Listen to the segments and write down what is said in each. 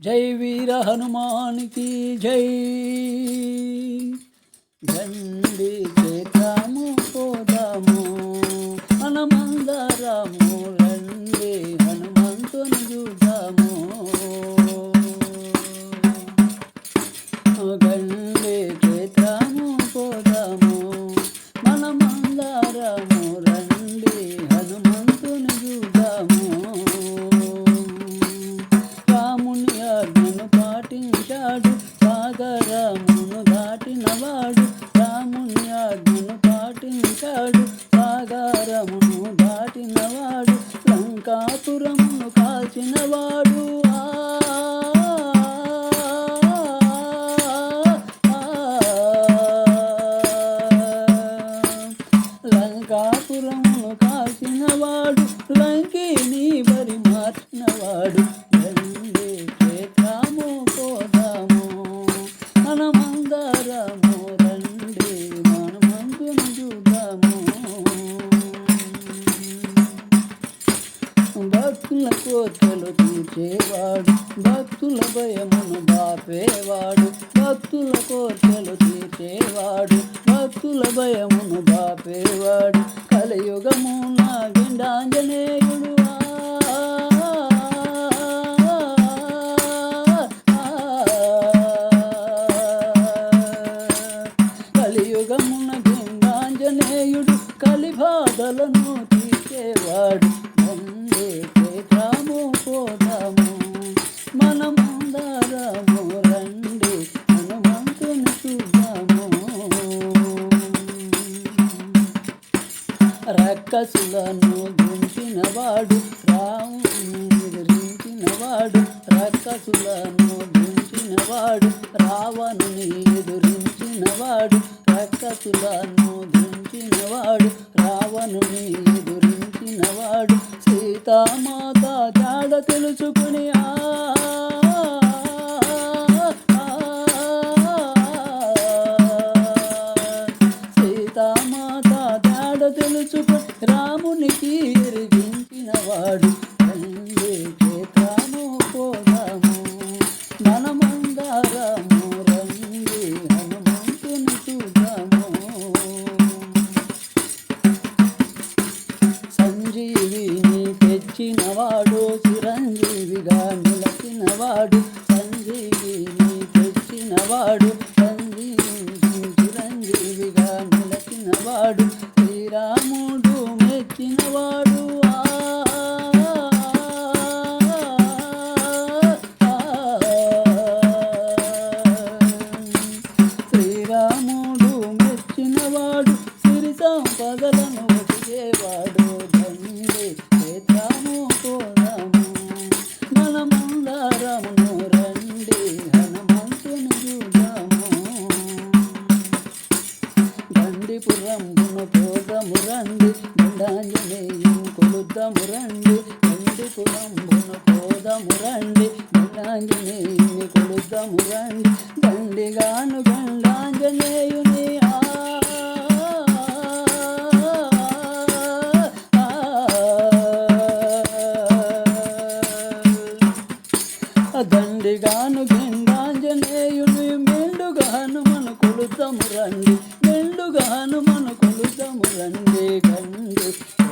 జై వీర హనుమానికి జై. దండి చేద్దాము పోదాము హనుమందరము పాటించాడు సాగరమును దాటినవాడు లంకాపురమును కాల్చినవాడు. భక్తుల కోర్కెలు తీర్చేవాడు. భక్తుల భయమును బాపేవాడు. భక్తుల కోర్కెలు తీర్చేవాడు. భక్తుల భయమును బాపేవాడు. కలియుగము నా గిండాంజనేయుడు కలియుగమున గిండాంజనేయుడు కలిబాధలను తీసేవాడు పోదాము. మనమందరము రండి హనుమంతుని చూద్దాము. రక్కసులను దుంచినవాడు రాముని ఎదిరించినవాడు రక్కసులను దుంచినవాడు రావణుని ఎదురించినవాడు రక్కసులను దుంచినవాడు రావణుని ఎదురించినవాడు సీతామాత జాడ తెలుసుకుని ఆ. సీతామాత జాడ తెలుసుకుని రామునికి பாடும் కొలుద్దాము రండి దండిపురంబును పోదము రండి దండాంజనేయుని కొలుద్దాము రండి దండిగాను గండాంజనేయుని దండిగాను గిండాంజనేయుని మెండుగాను మన కొలుతము రండి మెండుగాను మన కొలుతము రండి గండి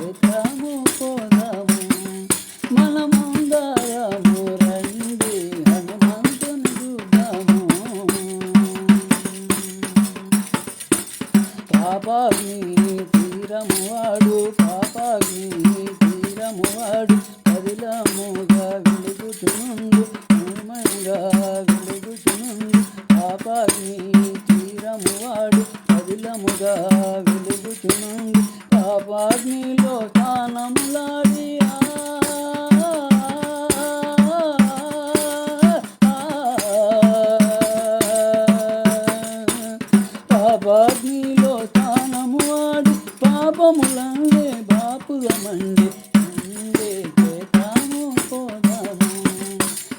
క్షేత్రము పోదాము. మన ముందాము రండి హనుమంతుని చూద్దాము. పాపాగ్ని తీరము వాడు పాపాగ్ని తీరము వాడు పదిలముగా వెలుగుతునుండు పాపములండే బాపులమండి అందే చేతాము పోదాము.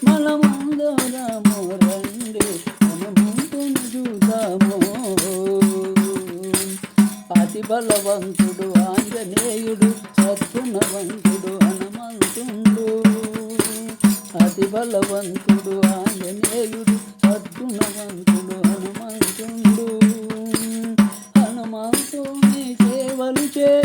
మనమందరము రండి హనుమంతుని చూద్దాము. అతి బలవంతుడు ఆంజనేయుడు సద్గుణవంతుడు హనుమంతుడు. అతి బలవంతుడు ఆంజనేయుడు అర్జునవంతుడు హనుమంతుడు. హనుమంతుని సేవలు చే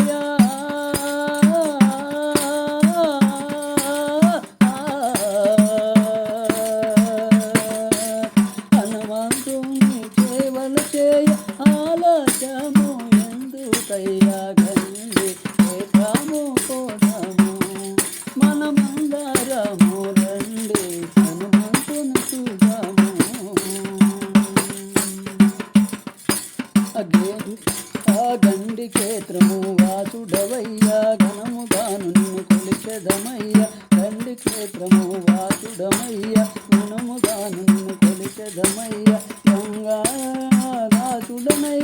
వాసుడమయ్యా గుణముగాను నిన్ను కొలిచెదమయ్యా గంగా దాసుడనయ్యా